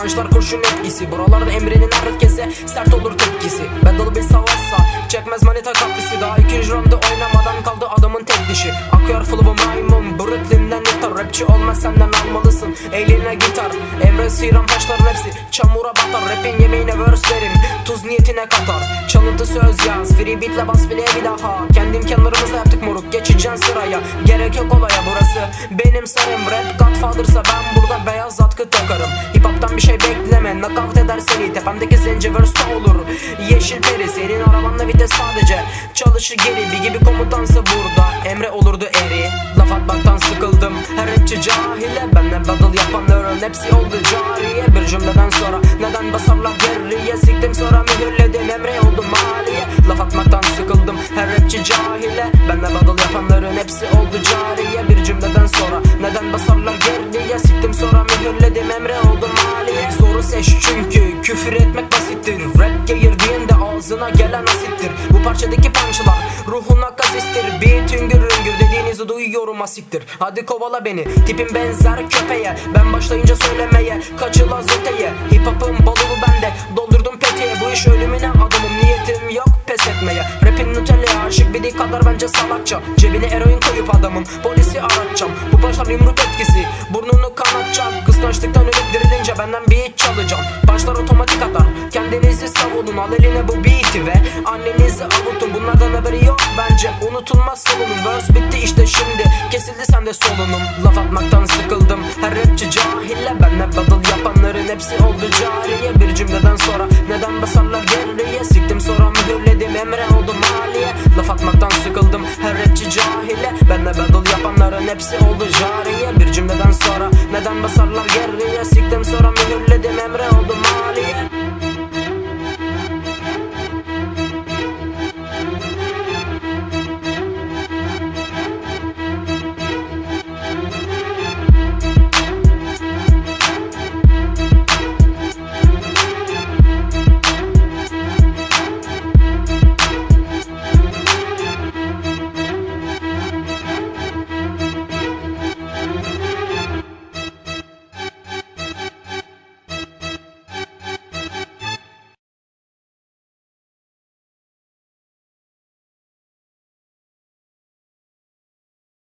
Punchlar kurşun etkisi. Buralarda emrenin herkese sert olur tepkisi. Battle bir savaşsa çekmez manita kaprisi Daha ikinci roundda oynamadan kaldı adamın tek dişi. Akıyor flow'um maymun Brooklyn'den yeter Rapçi olmaz senden almalısın. Eline gitar. Emre sıyıran taşların hepsi. Çamura batar. Rapin yemeğine verse verim Tuz niyetine katar. Çalıntı söz yaz Free beatle bas bile bir daha. Kendi imkanlarımızla yaptık moruk Geçeceksin sıraya. Gerek yok olaya burası Benim sarım Rap Godfather'sa takarım Hip hop'tan bir şey bekleme. Knockout eder seni. Tepemdeki zenci olur. Yeşil peri Senin arabanla vites sadece. Çalışı geri Bir gibi komutansa burada. Emre olurdu eri. Laf atmaktan sıkıldım. Her rapçi cahile Benle battle yapanların hepsi oldu cariye. Bir cümleden sonra Neden basarlar geriye? Siktim sonra mühürledim. Emre oldum maliye Laf atmaktan sıkıldım. Her rapçi cahile Benle battle geriye Siktim sonra mühürledim Emre oldum maliye Zoru seç çünkü Küfür etmek basittir. Rap gelir de ağzına gelen asittir. Bu parçadaki punchlar ruhuna kasistir Beat hüngür hüngür dediğinizi duyuyorum asiktir. Hadi kovala beni tipim benzer köpeğe. Ben başlayınca söylemeye kaçılaz öteye Hip hop'un boluğu bende doldurdum peteğe. Bu iş ölümüne adamım niyetim yok pes etmeye. Rapin Nutella'ya aşık biri kadar bence salakça. Cebine eroin koyup adamım polisi aratacağım. Bu başlar yumruk etkisi burnunu kanatacak Kıskançlıktan ölüp dirilince benden beat çalacağım. Başlar otomatik atar kendinizi savunun Al eline bu beat'i ve annenizi avutun. Bunlardan haberi yok bence unutulmaz solunum. Verse bitti işte şimdi kesildi sende solunum. Laf atmaktan sıkıldım her rapçi cahille. Benle battle yapanların hepsi oldu cariye. Bir cümleden sonra neden basarlar geriye? Siktim sonra mühürledim emre oldum maliye. Laf atmaktan sıkıldım her rapçi cahile Benle battle yapanların hepsi neden basarlar geriye?